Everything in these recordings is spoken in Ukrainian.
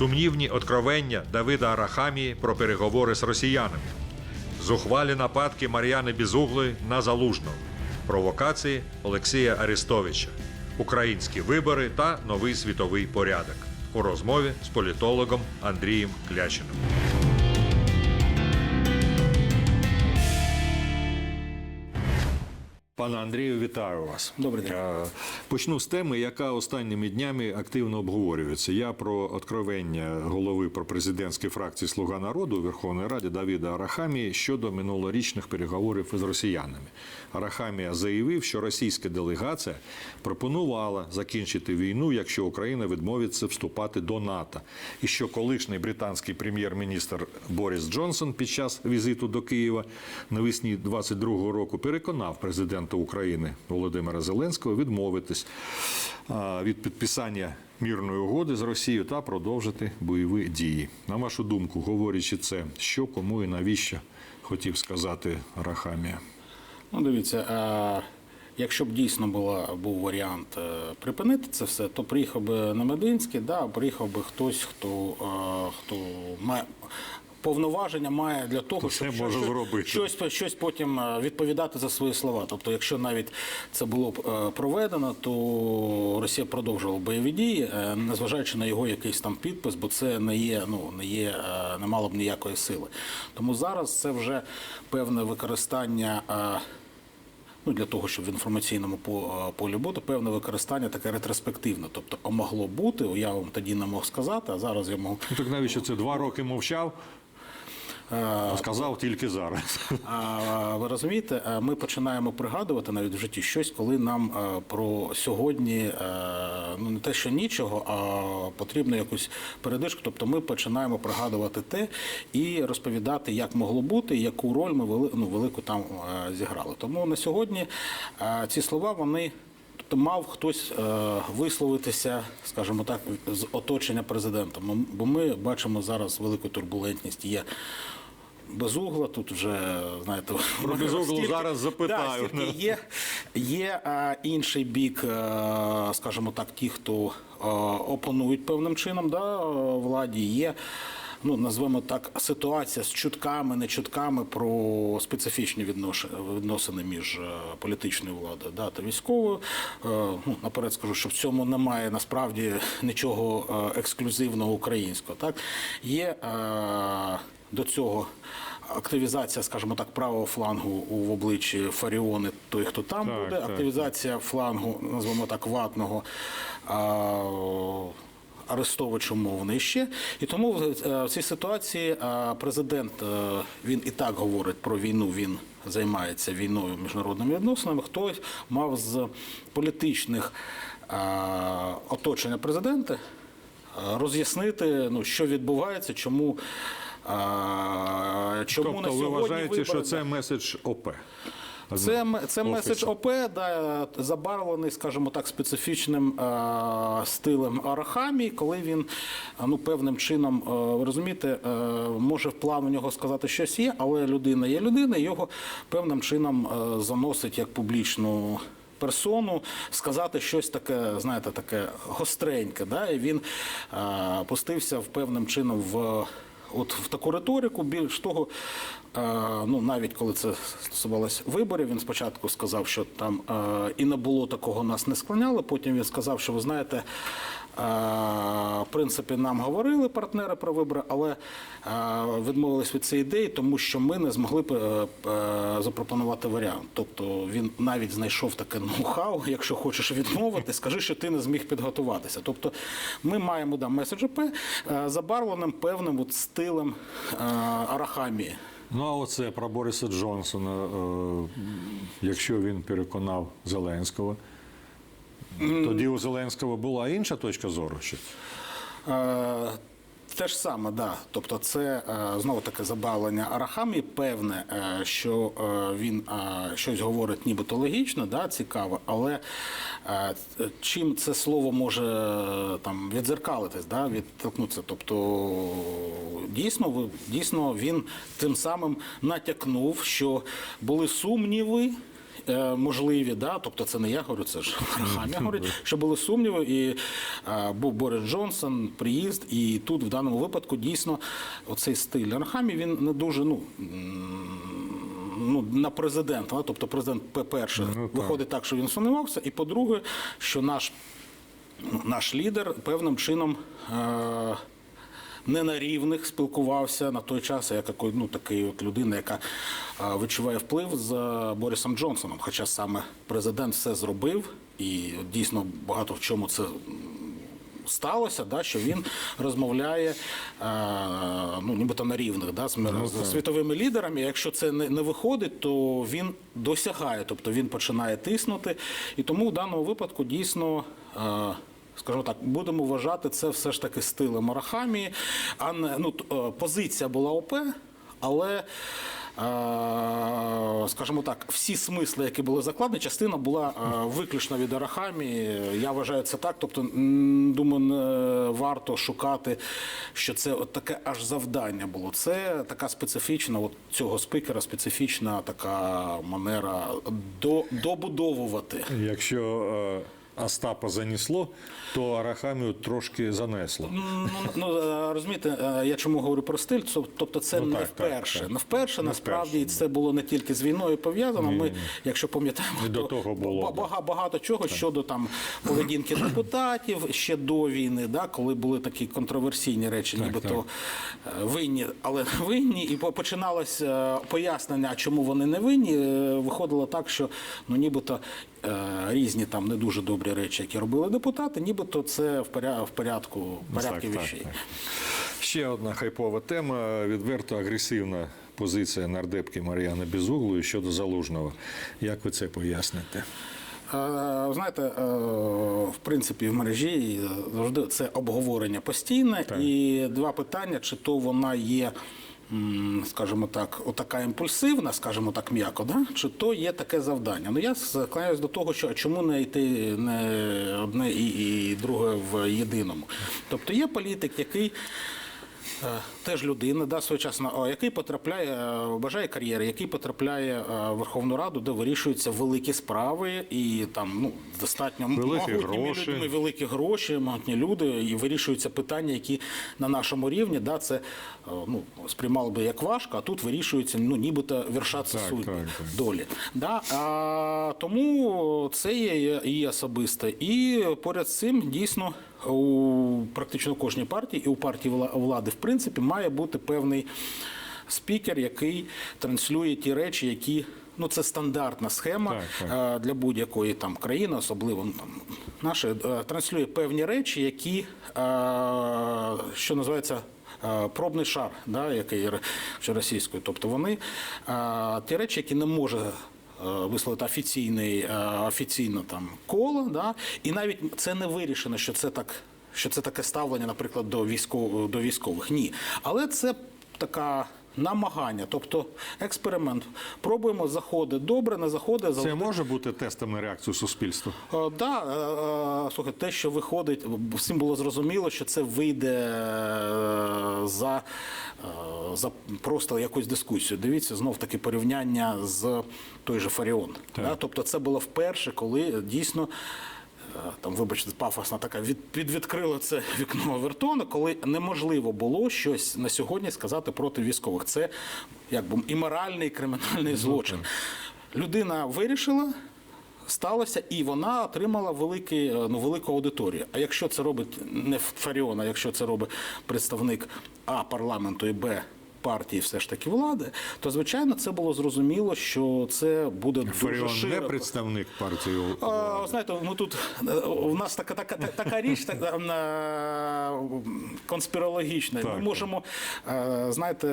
Сумнівні откровення Давида Арахамії про переговори з росіянами. Зухвалі нападки Мар'яни Бізуглої на Залужного. Провокації Олексія Арестовича. Українські вибори та новий світовий порядок. У розмові з політологом Андрієм Клячиним. Пане Андрію, вітаю вас. Добрий день. Е, Почну з теми, яка останніми днями активно обговорюється. Я про откровення голови пропрезидентської фракції Слуга народу у Верховній Раді Давіда Арахамії щодо минулорічних переговорів із росіянами. Арахамія заявив, що російська делегація пропонувала закінчити війну, якщо Україна відмовиться вступати до НАТО, і що колишній британський прем'єр-міністр Борис Джонсон під час візиту до Києва навесні 22-го року переконав президента України Володимира Зеленського відмовитись від підписання мірної угоди з Росією та продовжити бойові дії. На вашу думку, говорячи це, що кому і навіщо хотів сказати Рахамія? Ну, дивіться, е, якщо б дійсно була, був варіант е, припинити це все, то приїхав би на Мединський, да, приїхав би хтось, хто, е, хто має. Повноваження має для того, То щоб щось, зробити. щось, щось потім е, відповідати за свої слова. Тобто, якщо навіть це було б е, проведено, то Росія продовжувала бойові дії, е, незважаючи на його якийсь там підпис, бо це не є, ну не є, не мало б ніякої сили. Тому зараз це вже певне використання. ну, для того, щоб в інформаційному полі бути певне використання таке ретроспективне. Тобто, а могло бути, я вам тоді не мог сказати, а зараз я можу. Ну так навіщо це два роки мовчав? Сказав тільки зараз. А ви розумієте, ми починаємо пригадувати навіть в житті щось, коли нам про сьогодні ну не те, що нічого, а потрібно якусь передишку. Тобто ми починаємо пригадувати те і розповідати, як могло бути, яку роль ми вели, ну, велику там зіграли. Тому на сьогодні ці слова вони. Тобто мав хтось е, висловитися, скажімо так, з оточення президента. Бо ми бачимо зараз велику турбулентність. Є безугла, тут вже знаєте, Про Безуглу зараз запитаю. Да, є є е, інший бік, е, скажімо так, ті, хто е, опонують певним чином да, владі. Є. Ну, назвемо так, ситуація з чутками, не чутками про специфічні відносини між е, політичною владою да, та військовою. Ну, наперед скажу, що в цьому немає насправді нічого ексклюзивного українського. Так? Є е, до цього активізація, скажімо так, правого флангу в обличчі Фаріони, той, хто там Так, буде, так. активізація флангу, назвемо так, ватного. А, Арестович умовний ще. І тому в е, в цій ситуації е, президент е, він і так говорить про війну, він займається війною міжнародними відносинами. Хтось мав з політичних оточення президента роз'яснити, ну, що відбувається, чому. Е, Чому тобто на ви вважаєте, вибори- що це меседж ОП? це, це меседж ОП, да, забарвлений, скажімо так, специфічним е, стилем Арахамії, коли він ну, певним чином, е, ви розумієте, е, може в план у нього сказати щось є, але людина є людина, і його певним чином е, заносить як публічну. Персону сказати щось таке, знаєте, таке гостреньке, да? і він е, пустився в певним чином в От в таку риторику, більш того, е, ну навіть коли це стосувалось виборів, він спочатку сказав, що там е, і не було такого, нас не склоняло. Потім він сказав, що ви знаєте, в принципі, нам говорили партнери про вибори, але е, відмовились від цієї ідеї, тому що ми не змогли б, е, е, запропонувати варіант. Тобто він навіть знайшов таке ноу-хау, якщо хочеш відмовити, скажи, що ти не зміг підготуватися. Тобто ми маємо да, меседж ОП е, забарвленим певним от стилем е, арахамії. Ну а оце про Бориса Джонсона, е, якщо він переконав Зеленського, тоді у Зеленського була інша точка зору. Ще? Е, Те ж саме, да. Тобто, це е, знову таке забавлення Арахамі. Певне, е, що він щось говорить нібито логічно, да, цікаво, але чим це слово може там відзеркалитись, да, відтолкнутися. Тобто, дійсно, дійсно він тим самим натякнув, що були сумніви. Е, можливі, да, тобто це не я говорю, це ж Арахамія говорить, що були сумніви, і е, був Борис Джонсон, приїзд, і тут в даному випадку дійсно оцей стиль Арахамії, він не дуже, ну. Ну, на президента, тобто президент, по-перше, Ну, виходить так, що він сумнівався, і по-друге, що наш наш лідер певним чином е- не на рівних спілкувався на той час, як ну, такий от людина, яка відчуває вплив з е, Борисом Джонсоном. Хоча саме президент все зробив, і дійсно багато в чому це. Сталося, да, що він розмовляє е, ну, нібито на рівних да, з, мир- з світовими лідерами. Якщо це не, не виходить, то він досягає, тобто він починає тиснути. І тому в даному випадку дійсно. Е, Скажімо так, будемо вважати це все ж таки стилем Арахамії, а не ну е, позиція була ОП, але. е, Скажімо так, всі смисли, які були закладені, частина була е, виключно від Арахамії. Я вважаю це так. Тобто, думаю, не варто шукати, що це от таке аж завдання було. Це така специфічна, от цього спікера, специфічна така манера до, добудовувати. Якщо Остапа занесло, то Арахамію трошки занесло. Ну, ну е, розумієте, е, я чому говорю про стиль? Тобто, це Ну, не так, так, вперше. так. Не вперше, Не насправді вперше. це було не тільки з війною пов'язано. Ми, якщо пам'ятаємо, до то того було, ба- бага- багато чого щодо там поведінки депутатів ще до війни, да, коли були такі контроверсійні речі, нібито е, винні, але винні, і починалось пояснення, чому вони не винні. Виходило так, що ну нібито різні там не дуже добрі речі, які робили депутати, нібито це в поря- в порядку порядку Так, так, вещей. так. Ще одна хайпова тема відверто агресивна позиція нардепки Мар'яни Безуглої щодо залужного. Як ви це поясните? Знаєте, в принципі, в мережі завжди це обговорення постійне. І два питання: чи то вона є. Скажімо так, отака імпульсивна, скажімо так, м'яко, да? чи то є таке завдання. Ну я склоняюсь до того, що чому не йти не одне і, і друге в єдиному. Тобто є політик, який Теж людина, да, своєчасно, який потрапляє, е, бажає кар'єри, який потрапляє е, в Верховну Раду, де вирішуються великі справи і там ну достатньо Великі гроші. людьми, великі гроші, могутні люди, і вирішуються питання, які на нашому рівні, да, це е, ну сприймали би як важко, а тут вирішуються, ну нібито вершаться Так, судьби так, так. долі. Да? А, тому це є і особисте. І поряд з цим дійсно у практично кожній партії і у партії влади, в принципі, має бути певний спікер, який транслює ті речі, які. Ну, це стандартна схема Так, так. е, для будь-якої там країни, особливо ну, там, наша, е, транслює певні речі, які, е, що називається, пробний шар, да, який що російською. Тобто вони ті речі, які не може висловити офіційний, е, офіційно там коло, да, і навіть це не вирішено, що це так. Що це таке ставлення, наприклад, до військов, до військових? Ні. Але це така намагання, тобто експеримент. Пробуємо, заходить добре, не заходить, Це може бути тестом на реакцію суспільства? Е, Да, е, е, слухай, те, що виходить, всім було зрозуміло, що це вийде за, за просто якусь дискусію. Дивіться, знов таки порівняння з той же Фаріон. Да? Тобто це було вперше, коли дійсно. Е, Там, вибачте, пафосна така від, підвідкрило це вікно Вертона, коли неможливо було щось на сьогодні сказати проти військових. Це якби і моральний, і кримінальний злочин. Людина вирішила, сталося, і вона отримала великий, е, ну, велику аудиторію. А якщо це робить не Фаріон, а якщо це робить представник А парламенту і Б партії, все ж таки влади, то звичайно це було зрозуміло, що це буде дуже Фаріон не представник партії. А, знаєте, ну тут е, у нас така, така, та- така річ так, е, конспірологічна. Так, Ми можемо, е, знаєте,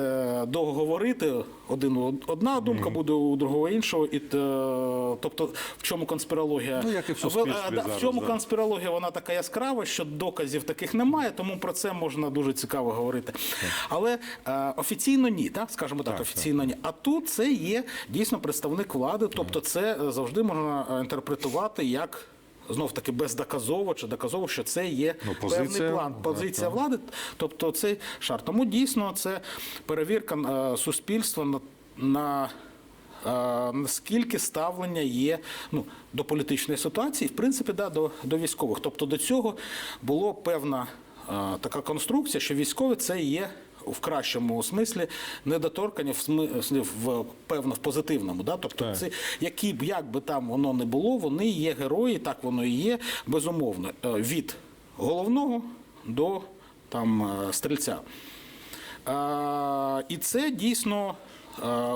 довго говорити. Один одна думка буде у другого іншого. І, тобто, в чому конспірологія? Ну, як і в суспільстві зараз, В чому да. конспірологія вона така яскрава, що доказів таких немає, тому про це можна дуже цікаво говорити. Але е, офіційно ні, так? скажімо так, Так, офіційно ні. А тут це є дійсно представник влади, тобто це е, завжди можна е, інтерпретувати як. Знов таки бездоказово чи доказово, що це є Ну, позиція, певний план, позиція влади, тобто цей шар. Тому дійсно це перевірка е, суспільства на, на наскільки ставлення є ну, до політичної ситуації, в принципі, да, до, до військових. Тобто до цього було певна е, така конструкція, що військові це є. В кращому смислі недоторкані в смислі в певно в позитивному, да, тобто Так. це які б як би там воно не було, вони є герої, так воно і є безумовно е, від головного до там е, стрільця. А, І це дійсно.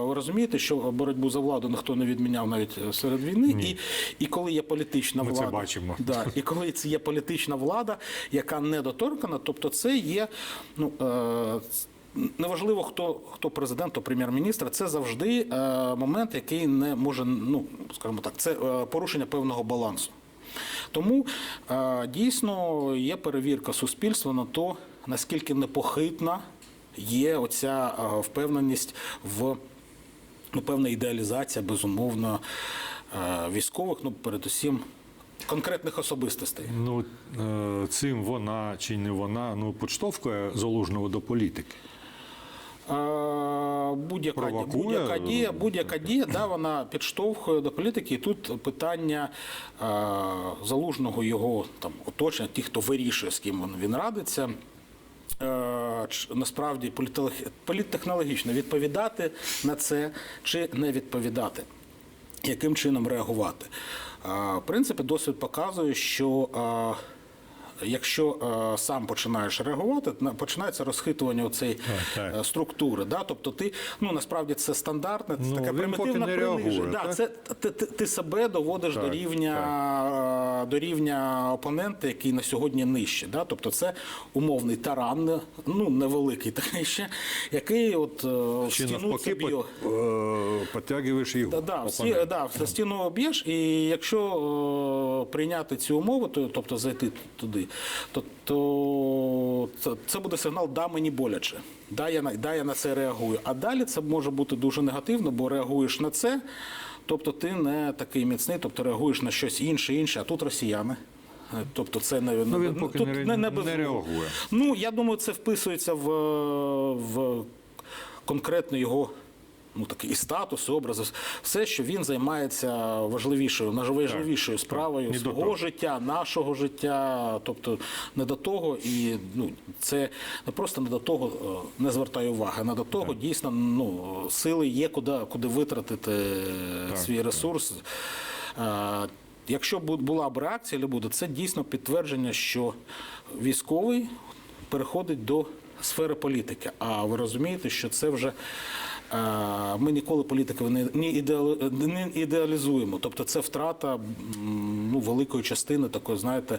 Ви розумієте, що боротьбу за владу ніхто не відміняв навіть е, серед війни, і, і коли є політична Ми це бачимо. Да, і коли це є політична влада, яка недоторкана, тобто це є ну. Е, Неважливо, хто хто президент, хто прем'єр-міністр, це завжди е, момент, який не може, ну скажімо так, це е, порушення певного балансу. Тому е, дійсно є перевірка суспільства на то, наскільки непохитна є оця е, впевненість в ну, певна ідеалізація, безумовно, е, військових, ну передусім конкретних особистостей. Ну е, цим вона чи не вона ну підштовхує залужного до політики. Будь-яка, будь-яка дія, будь-яка дія, да, вона підштовхує до політики. І тут питання е, залужного його там оточення, ті, хто вирішує, з ким він радиться. Е, Насправді політтехнологічно відповідати на це чи не відповідати, яким чином реагувати. В принципі, досвід показує, що якщо е, сам починаєш реагувати, на- починається розхитування цієї е, структури. Да? Тобто ти ну насправді це стандартне, це Ну, така примітивна приниження. Да, це ти, ти, ти себе доводиш Так, до рівня е, до рівня опонента, який на сьогодні нижче. Да? Тобто це умовний таран, ну невеликий такий ще, який от е, стіну навпаки собі. по- е, його. Да, да, всі, да, стіну об'єш, і якщо е, прийняти цю умову, то, тобто зайти туди, то, то це, це буде сигнал да мені боляче. Да я, да, я на це реагую. А далі це може бути дуже негативно, бо реагуєш на це, тобто ти не такий міцний, тобто реагуєш на щось інше, інше, а тут росіяни. Е, Тобто це не, Ну, він поки тут не не, не реагує. Ну, я думаю, це вписується в, в конкретно його ну, такий і статус, і образ, все, що він займається важливішою, найважливішою справою свого того. життя, нашого життя, тобто не до того, і ну, це не просто не до того е, не звертає уваги, а не до того дійсно ну, сили є, куди, куди витратити свій ресурс. Е, Якщо була б реакція, або буде, це дійсно підтвердження, що військовий переходить до сфери політики. А ви розумієте, що це вже е, ми ніколи політики не, ідеалізуємо. Тобто це втрата ну, великої частини такої, знаєте,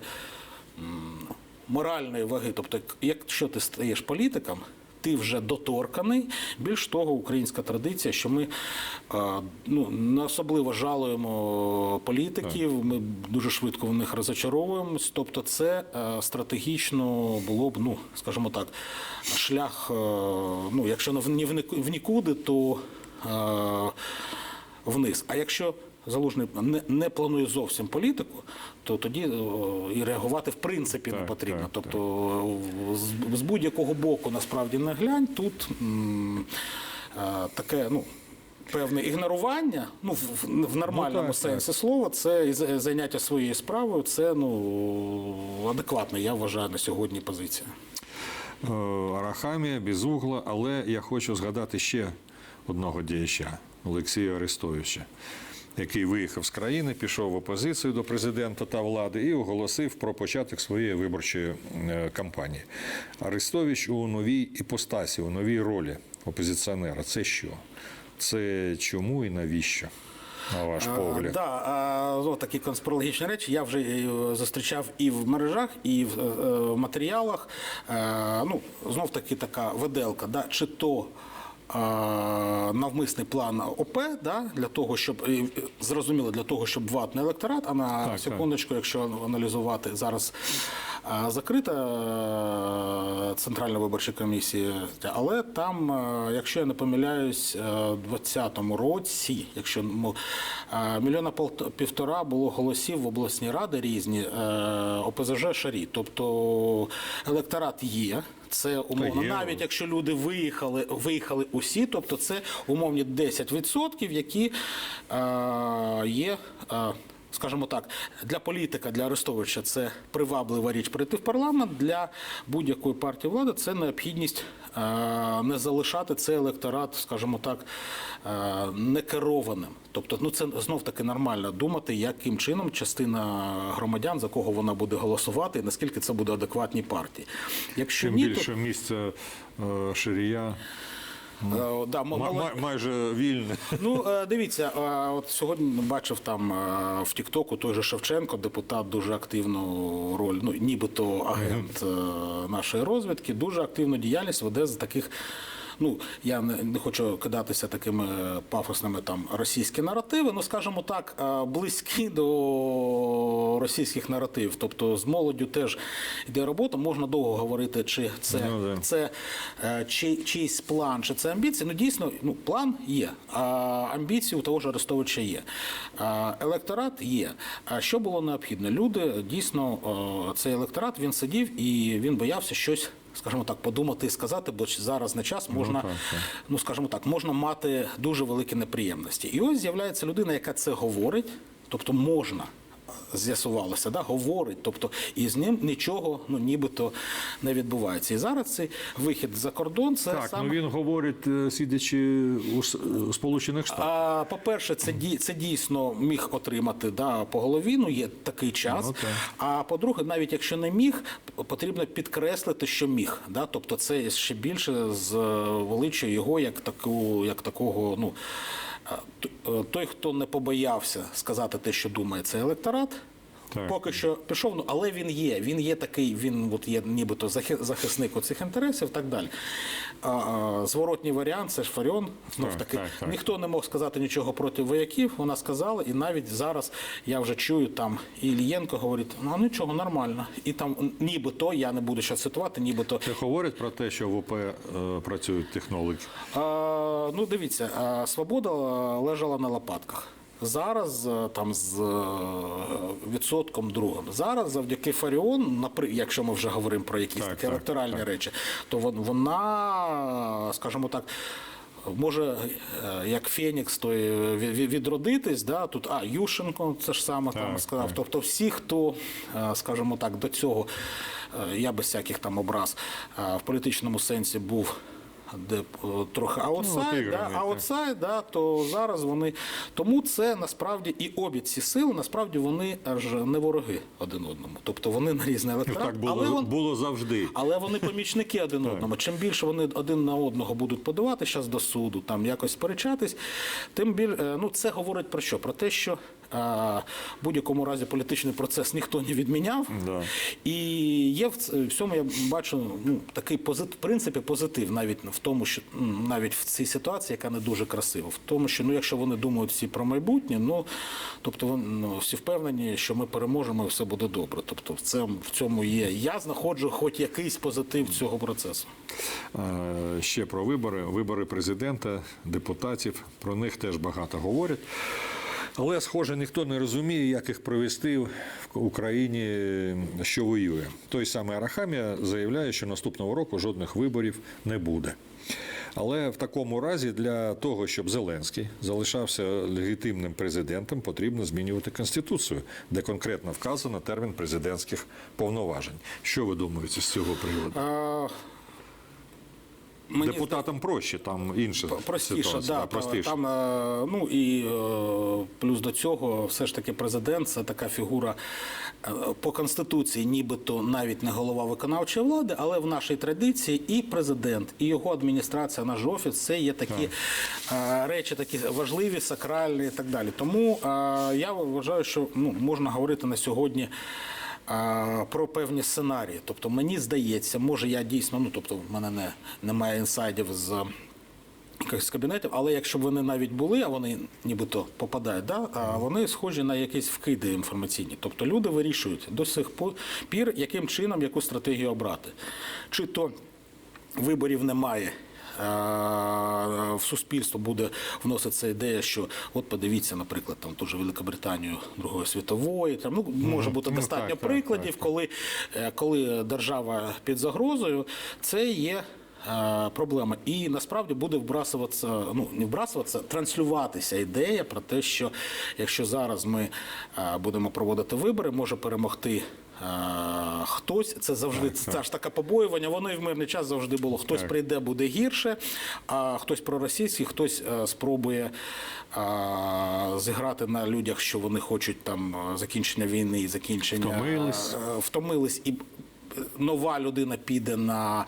моральної ваги. Тобто, якщо ти стаєш політиком, ти вже доторканий. Більш того, українська традиція, що ми ну, не особливо жалуємо політиків, ми дуже швидко в них розочаровуємось. Тобто, це е, стратегічно було б, ну, скажімо так, шлях, е, ну, якщо не в нікуди, то е, вниз. А якщо Залужний не, не планує зовсім політику, то тоді о, і реагувати в принципі не потрібно. так, тобто о, з, з будь-якого боку насправді не глянь, тут м, е, таке, ну. Певне ігнорування, ну в, в- в нормальному Ну, так, сенсі слова, це і за- заняття своєю справою, це ну адекватна, я вважаю, на сьогодні позиція. Е, Арахамія, Безугла, але я хочу згадати ще одного діяча Олексія Арестовича, який виїхав з країни, пішов в опозицію до президента та влади і оголосив про початок своєї виборчої е, кампанії. Арестович у новій іпостасі, у новій ролі опозиціонера. Це що? Це чому і навіщо? На ваш погляд? Да, а, о, такі конспірологічні речі я вже е, зустрічав і в мережах, і в, е, в матеріалах. Е, Ну, знов таки така виделка, да, чи то навмисний план ОП, да, для того, щоб е, зрозуміло, для того, щоб ватний електорат, а на так. секундочку, якщо аналізувати зараз е, закрита е, центральна виборча комісія, але там, е, якщо я не помиляюсь, е, в 2020 році, якщо е, мільйона півтора було голосів в обласній ради різні е, ОПЗЖ Шарі. Тобто електорат є. Це умовно, є. навіть якщо люди виїхали, виїхали усі, тобто це умовні 10%, які е, є. Е, Скажімо так, для політика, для Арестовича це приваблива річ прийти в парламент. Для будь-якої партії влади це необхідність не залишати цей електорат, скажімо так, е, некерованим. Тобто, ну це знов таки нормально думати, яким чином частина громадян за кого вона буде голосувати, і наскільки це буде адекватній партії. Якщо Чим ні, більше місця е, Ширія, то е, да, м- ма- мало- майже вільне. Ну, е, дивіться, е, от сьогодні бачив там е, в Тіктоку той же Шевченко, депутат, дуже активну роль, ну нібито агент е, нашої розвідки, дуже активну діяльність веде з таких. Ну, я не, не хочу кидатися такими е, пафосними там російські наративи, ну скажімо так, е, близькі до російських наративів. Тобто з молоддю теж йде робота. Можна довго говорити, чи це Ну, це е, чи, чийсь план, чи це амбіції. Ну дійсно, ну план є, а амбіції у того ж Арестовича є. Електорат є. А що було необхідно? Люди дійсно цей електорат він сидів і він боявся щось. Скажімо так, подумати і сказати, бо зараз не час можна, так, так. ну скажімо так, можна мати дуже великі неприємності. І ось з'являється людина, яка це говорить, тобто можна. З'ясувалося, да, говорить, тобто і з ним нічого ну нібито не відбувається. І зараз цей вихід за кордон це Так, саме ну він говорить, е, сидячи у Сполучених Штатах. а, по-перше, це, ді- це дійсно міг отримати да, по голові, ну є такий час. Ну, так. а по-друге, навіть якщо не міг, потрібно підкреслити, що міг. Да? Тобто це ще більше звеличує його як, таку, як такого. Ну, е, той, хто не побоявся сказати те, що думає, це електорат. Так. Поки що пішов, ну але він є. Він є такий, він от є нібито захи- захисник цих інтересів і так далі. А, а, зворотній варіант це ж Фаріон. Знов таки, так, так. ніхто не мог сказати нічого проти вояків. Вона сказала, і навіть зараз я вже чую там і Ілієнко говорить, ну нічого, нормально. І там нібито, я не буду зараз цитувати, нібито Це говорить про те, що в ОП е, працюють технологи. А, ну, дивіться, а, свобода лежала на лопатках. Зараз е, там з е, відсотком другим. Зараз завдяки Фаріон, якщо ми вже говоримо про якісь Так, такі так, електоральні так. речі, то вона, скажімо так. Може, е, як Фенікс, то відродитись, да? тут а Ющенко це ж саме там сказав. так. Тобто всі, хто, скажімо так, до цього, я без всяких там образ, в політичному сенсі був де трохи аутсайд, да, отіграний, аутсайд, да, то зараз вони. Тому це насправді і обі ці сили, насправді вони аж не вороги один одному. Тобто вони на різний Ну, так було, але, вон- було завжди. але вони помічники один одному. Чим більше вони один на одного будуть подавати зараз до суду, там якось сперечатись, тим біль е, ну це говорить про що? Про те, що в будь-якому разі політичний процес ніхто не відміняв. Да. І є в цьому я бачу ну, такий позит, в принципі позитив, навіть в тому, що навіть в цій ситуації, яка не дуже красива, в тому, що ну, якщо вони думають всі про майбутнє, ну тобто вони ну, всі впевнені, що ми переможемо і все буде добре. Тобто в цьому, в цьому є. Я знаходжу хоч якийсь позитив цього процесу. Е, Ще про вибори, вибори президента, депутатів. Про них теж багато говорять. Але, схоже, ніхто не розуміє, як їх провести в Україні, що воює. Той самий Арахамія заявляє, що наступного року жодних виборів не буде. Але в такому разі для того, щоб Зеленський залишався легітимним президентом, потрібно змінювати конституцію, де конкретно вказано термін президентських повноважень. Що ви думаєте з цього приводу? Мені Депутатам проще, там інша Простіше, ситуація, да, простіше. там е, ну і е, плюс до цього, все ж таки, президент це така фігура е, по конституції, нібито навіть не голова виконавчої влади, але в нашій традиції і президент, і його адміністрація, наш офіс, це є такі е, речі, такі важливі, сакральні і так далі. Тому я вважаю, що ну можна говорити на сьогодні. Про певні сценарії, тобто мені здається, може я дійсно, ну тобто в мене не немає інсайдів з якихось кабінетів, але якщо б вони навіть були, а вони нібито попадають, да, а вони схожі на якісь вкиди інформаційні. Тобто люди вирішують до сих пір, яким чином яку стратегію обрати. Чи то виборів немає. В суспільство буде вноситися ідея, що от подивіться, наприклад, там ту же Великобританію Другої світової, там ну може бути Ну, достатньо так, так, прикладів, так, коли, е, коли держава під загрозою, це є. е, Проблема і насправді буде вбрасуватися, ну не вбрасуватися, транслюватися ідея про те, що якщо зараз ми е, будемо проводити вибори, може перемогти хтось. Це завжди це ж таке побоювання. Воно і в мирний час завжди було. Хтось прийде, буде гірше, а хтось проросійський, хтось е, спробує а, зіграти на людях, що вони хочуть там е, закінчення війни і закінчення Втомились. е, втомились, і нова людина піде на.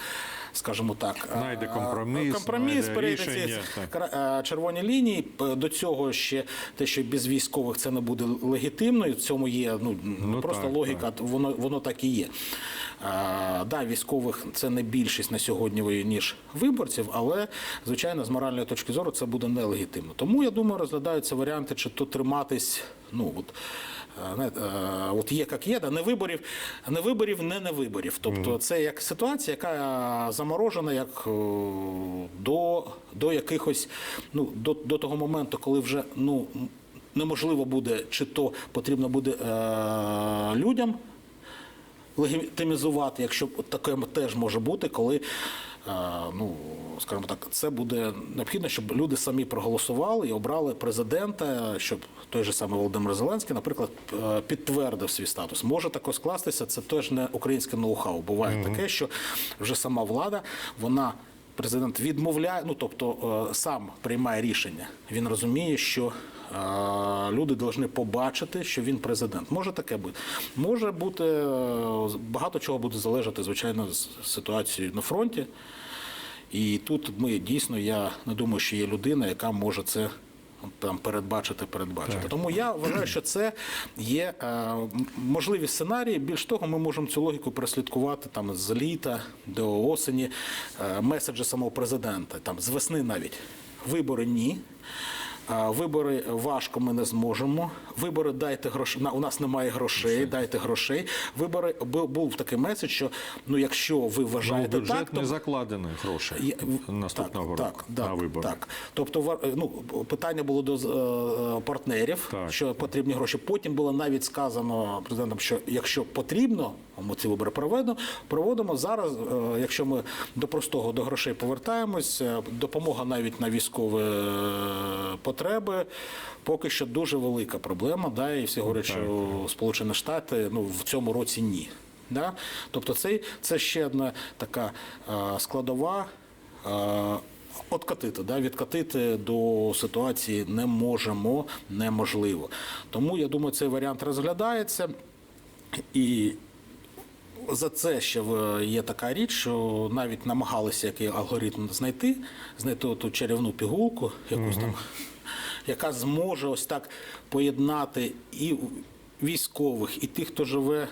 Скажімо так, е, Знайде компроміс, компроміс знайде перейде ці так. е, червоні лінії. До цього ще те, що без військових це не буде легітимно, і в цьому є ну, Ну, просто так, логіка, воно воно так і є. А, да, військових це не більшість на сьогодні, ніж виборців, але звичайно, з моральної точки зору це буде нелегітимно. Тому я думаю, розглядаються варіанти, чи то триматись, ну от. Е, е, От є як є, да, не виборів, не виборів, не не виборів. Тобто це як ситуація, яка заморожена як е, до, до якихось, ну до, до того моменту, коли вже ну неможливо буде, чи то потрібно буде е, людям легітимізувати, якщо таке теж може бути, коли. Е, Ну, скажімо так, це буде необхідно, щоб люди самі проголосували і обрали президента, щоб той же самий Володимир Зеленський, наприклад, е, підтвердив свій статус. Може тако скластися, це теж не українське ноу-хау. Буває таке, що вже сама влада, вона президент відмовляє, ну тобто е, сам приймає рішення. Він розуміє, що е, люди повинні побачити, що він президент. Може таке бути. Може бути е, багато чого буде залежати, звичайно, з ситуації на фронті. І тут ми дійсно, я не думаю, що є людина, яка може це. Там передбачити, передбачити. Тому я вважаю, що це є е, можливі сценарії. Більш того, ми можемо цю логіку прослідкувати там з літа до осені, е, меседжі самого президента, там з весни навіть. Вибори ні. Вибори важко ми не зможемо. Вибори дайте грошей. У нас немає грошей, дайте грошей. Вибори бу- був такий меседж, що ну якщо ви Ну, вважаєте бюджет так, то не закладено грошей Є- наступного так, року так, на вибори. Так. Тобто, ну, питання було до е, партнерів, Так. що потрібні гроші. Потім було навіть сказано президентом, що якщо потрібно, ми ці вибори проведемо. Проводимо зараз. е, Якщо ми до простого до грошей повертаємось, е, допомога навіть на військові е, потреби. Поки що дуже велика проблема. Да, і всі говорять, що Сполучені Штати ну, в цьому році ні. Да? Тобто, це, це ще одна така е, складова. Е, Откатити, да, відкатити до ситуації не можемо, неможливо. Тому я думаю, цей варіант розглядається. І за це ще є така річ, що навіть намагалися який алгоритм знайти, знайти ту чарівну пігулку, якусь там, яка зможе ось так поєднати і військових, і тих, хто живе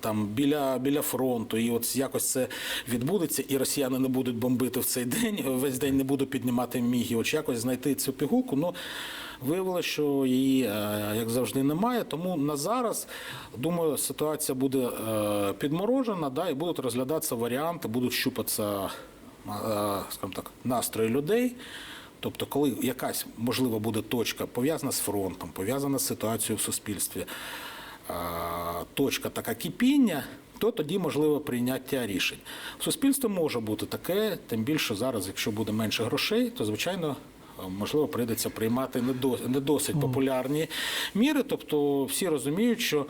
там біля, біля фронту, і от якось це відбудеться, і росіяни не будуть бомбити в цей день, весь день не будуть піднімати міги. От якось знайти цю пігулку. Ну виявилося, що її, е, як завжди, немає. Тому на зараз думаю, ситуація буде е, підморожена, да, і будуть розглядатися варіанти, будуть щупатися, е, скажімо так, настрої людей. Тобто, коли якась можливо буде точка пов'язана з фронтом, пов'язана з ситуацією в суспільстві, точка така кипіння, то тоді можливо прийняття рішень. В суспільстві може бути таке, тим більше зараз, якщо буде менше грошей, то звичайно. Можливо, прийдеться приймати не досить популярні міри. Тобто всі розуміють, що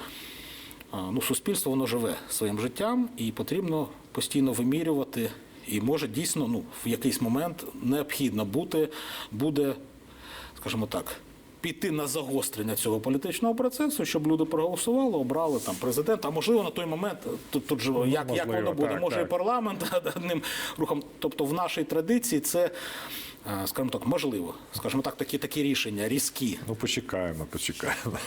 ну, суспільство воно живе своїм життям і потрібно постійно вимірювати. І може дійсно ну, в якийсь момент необхідно бути, буде, скажімо так, піти на загострення цього політичного процесу, щоб люди проголосували, обрали там президента. А можливо, на той момент тут, тут же як, як можливо, воно буде, так, може так. і парламент одним рухом. Тобто в нашій традиції це, е, скажімо так, можливо, скажімо так, такі такі рішення різкі. Ну, почекаємо, почекаємо.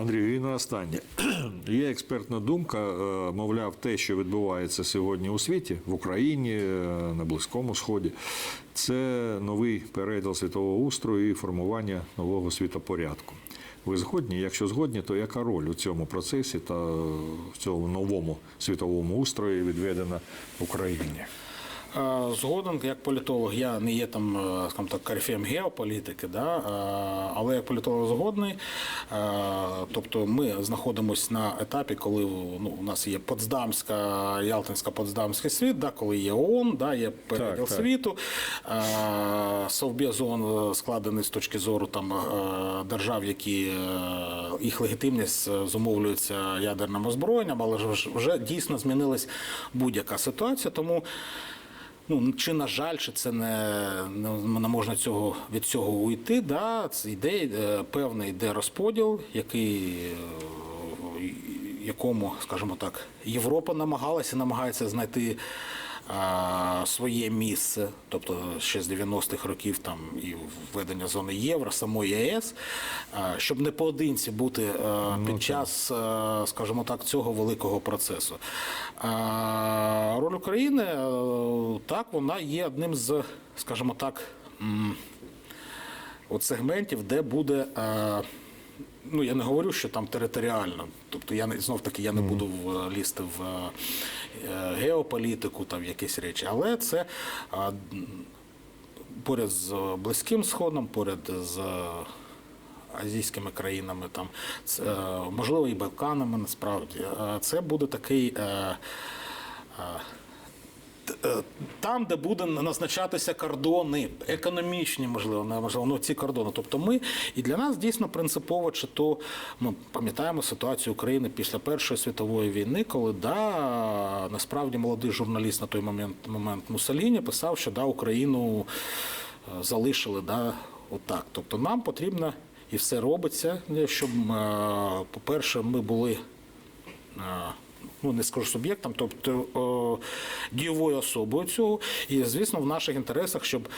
Андрію, і на останнє. Є експертна думка, е, мовляв, те, що відбувається сьогодні у світі, в Україні, е, на Близькому Сході, це новий переділ світового устрою і формування нового світопорядку. Ви згодні? Якщо згодні, то яка роль у цьому процесі та в цьому новому світовому устрої відведена Україні? Згоден, як політолог, я не є там, е, скажімо так, корифеєм геополітики, да? е, але як політолог згодний. Е, Тобто ми знаходимося на етапі, коли ну, у нас є Потсдамська, Ялтинська Потсдамський світ, да? коли є ООН, да? є переділ так. світу. Совбез ООН складений з точки зору там, держав, які їх легітимність зумовлюється ядерним озброєнням, але вже дійсно змінилась будь-яка ситуація. Тому ну, чи на жаль, чи це не, не, можна цього, від цього уйти. Да? Це йде е, певний йде розподіл, який. е, якому, скажімо так, Європа намагалася, намагається знайти своє місце, тобто ще з 90-х років там і введення зони євро, самої ЄС, щоб не поодинці бути під час, скажімо так, цього великого процесу. Роль України так, вона є одним з, скажімо так, от сегментів, де буде. Е, Ну, я не говорю, що там територіально. Тобто я знов таки я не буду лізти в е, геополітику, там якісь речі, але це е, поряд з Близьким Сходом, поряд з азійськими країнами, там це, е, можливо, і Балканами насправді. Е, Це буде такий. е, е, Е, там, де буде назначатися кордони, економічні, можливо, не можливо, ну ці кордони. Тобто ми і для нас дійсно принципово, чи то ми пам'ятаємо ситуацію України після Першої світової війни, коли да, насправді молодий журналіст на той момент момент Мусоліні писав, що да, Україну е, залишили да, отак. Тобто нам потрібно і все робиться, щоб, е, по-перше, ми були е, ну не скажу суб'єктом, тобто о, дієвою особою цього. І звісно, в наших інтересах, щоб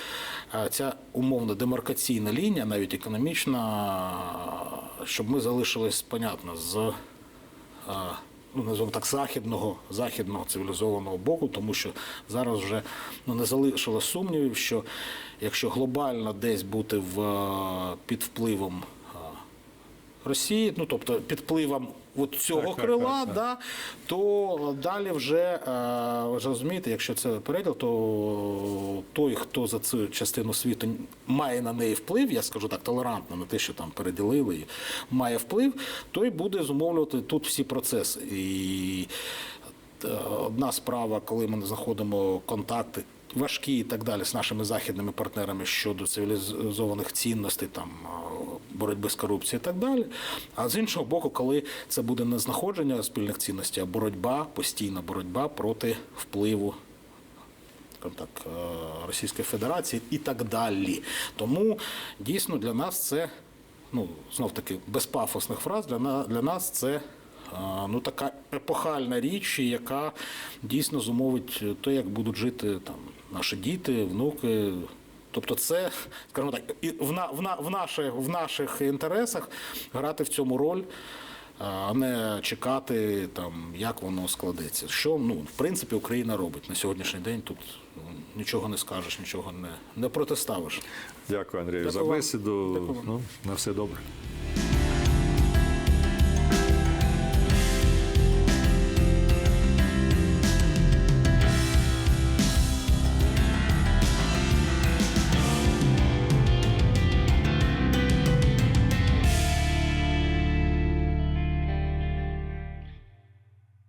е, ця умовно демаркаційна лінія, навіть економічна, щоб ми залишились, понятно, з. е, Ну, називаємо так, західного, західного цивілізованого боку, тому що зараз вже ну, не залишилось сумнівів, що якщо глобально десь бути в, е, під впливом е, Росії, ну тобто під впливом от цього Так, крила, так, так. Да, то далі вже е, ви ж розумієте, якщо це переділ, то той, хто за цю частину світу має на неї вплив, я скажу так, толерантно на те, що там переділили, має вплив, той буде зумовлювати тут всі процеси. І е, одна справа, коли ми знаходимо контакти. Важкі і так далі з нашими західними партнерами щодо цивілізованих цінностей, там боротьби з корупцією і так далі. А з іншого боку, коли це буде не знаходження спільних цінностей, а боротьба, постійна боротьба проти впливу так, е, Російської Федерації і так далі. Тому дійсно для нас це, ну знов таки, без пафосних фраз, для, для нас це. Ну, така епохальна річ, яка дійсно зумовить те, як будуть жити там наші діти, внуки. Тобто, це, скажімо так, і в, на, в, на, в, наших, в наших інтересах грати в цьому роль, а не чекати, там, як воно складеться. Що, ну, в принципі, Україна робить на сьогоднішній день. Тут ну, нічого не скажеш, нічого не, не протиставиш. Дякую, Андрію, за Дякую вам. бесіду. Дякую. Ну, на все добре.